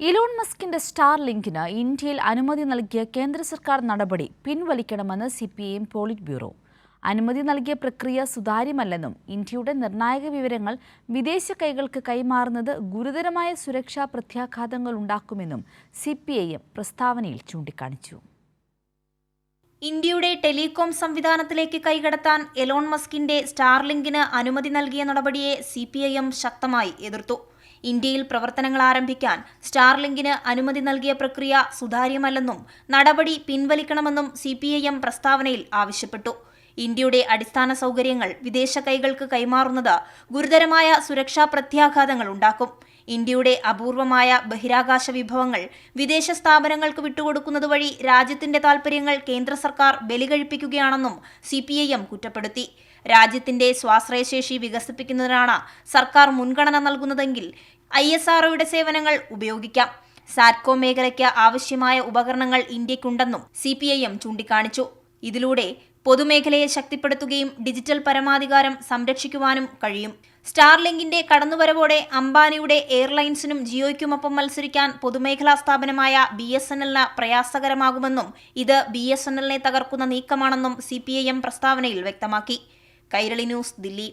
Elon മസ്കിന്റെ star ലിങ്കിന് ഇന്ത്യയിൽ അനുമതി നൽകിയ കേന്ദ്ര സർക്കാർ നടപടി പിൻവലിക്കണമെന്ന് C P I Polit Bureau അനുമതി നൽകിയ പ്രക്രിയ സുതാര്യമല്ലെന്നും ഇന്ത്യയുടെ നിർണായക വിവരങ്ങൾ വിദേശ കൈകൾക്ക് കൈമാറുന്നത് ഗുരുതരമായ സുരക്ഷാ പ്രത്യാഘാതങ്ങൾ ഉണ്ടാക്കുമെന്നും സി പി ഐ എം പ്രസ്താവനയിൽ ചൂണ്ടിക്കാണിച്ചു. ഇന്ത്യയുടെ ടെലികോം സംവിധാനത്തിലേക്ക് കൈകടത്താൻ എലോൺ മസ്കിന്റെ സ്റ്റാർലിങ്കിന് അനുമതി നൽകിയ നടപടിയെ സി ശക്തമായി എതിർത്തു. ഇന്ത്യയിൽ പ്രവർത്തനങ്ങൾ ആരംഭിക്കാൻ സ്റ്റാർലിങ്കിന് അനുമതി നൽകിയ പ്രക്രിയ സുതാര്യമല്ലെന്നും നടപടി പിൻവലിക്കണമെന്നും സി പ്രസ്താവനയിൽ ആവശ്യപ്പെട്ടു. ഇന്ത്യയുടെ അടിസ്ഥാന സൗകര്യങ്ങൾ വിദേശ കൈകൾക്ക് കൈമാറുന്നത് ഗുരുതരമായ സുരക്ഷാ പ്രത്യാഘാതങ്ങൾ ഉണ്ടാക്കും. ഇന്ത്യയുടെ അപൂർവമായ ബഹിരാകാശ വിഭവങ്ങൾ വിദേശ സ്ഥാപനങ്ങൾക്ക് വിട്ടുകൊടുക്കുന്നത് വഴി രാജ്യത്തിന്റെ താൽപര്യങ്ങൾ കേന്ദ്ര സർക്കാർ ബലികഴിപ്പിക്കുകയാണെന്നും സി പി ഐ എം കുറ്റപ്പെടുത്തി. രാജ്യത്തിന്റെ സ്വാശ്രയശേഷി വികസിപ്പിക്കുന്നതിനാണ് സർക്കാർ മുൻഗണന നൽകുന്നതെങ്കിൽ ഐ എസ് ആർഒയുടെ സേവനങ്ങൾ ഉപയോഗിക്കാം. സാറ്റ്കോ മേഖലയ്ക്ക് ആവശ്യമായ ഉപകരണങ്ങൾ ഇന്ത്യക്കുണ്ടെന്നും സി പി ഐ എം ചൂണ്ടിക്കാണിച്ചു. ഇതിലൂടെ പൊതുമേഖലയെ ശക്തിപ്പെടുത്തുകയും ഡിജിറ്റൽ പരമാധികാരം സംരക്ഷിക്കുവാനും കഴിയും. സ്റ്റാർലിങ്കിന്റെ കടന്നുവരവോടെ അംബാനിയുടെ എയർലൈൻസിനും ജിയോയ്ക്കുമൊപ്പം മത്സരിക്കാൻ പൊതുമേഖലാ സ്ഥാപനമായ ബി എസ് എൻ എല്ലിന് പ്രയാസകരമാകുമെന്നും ഇത് ബി എസ് എൻ എല്ലിനെ തകർക്കുന്ന നീക്കമാണെന്നും സി പി ഐ എം പ്രസ്താവനയിൽ വ്യക്തമാക്കി. കൈരളി ന്യൂസ് ദില്ലി.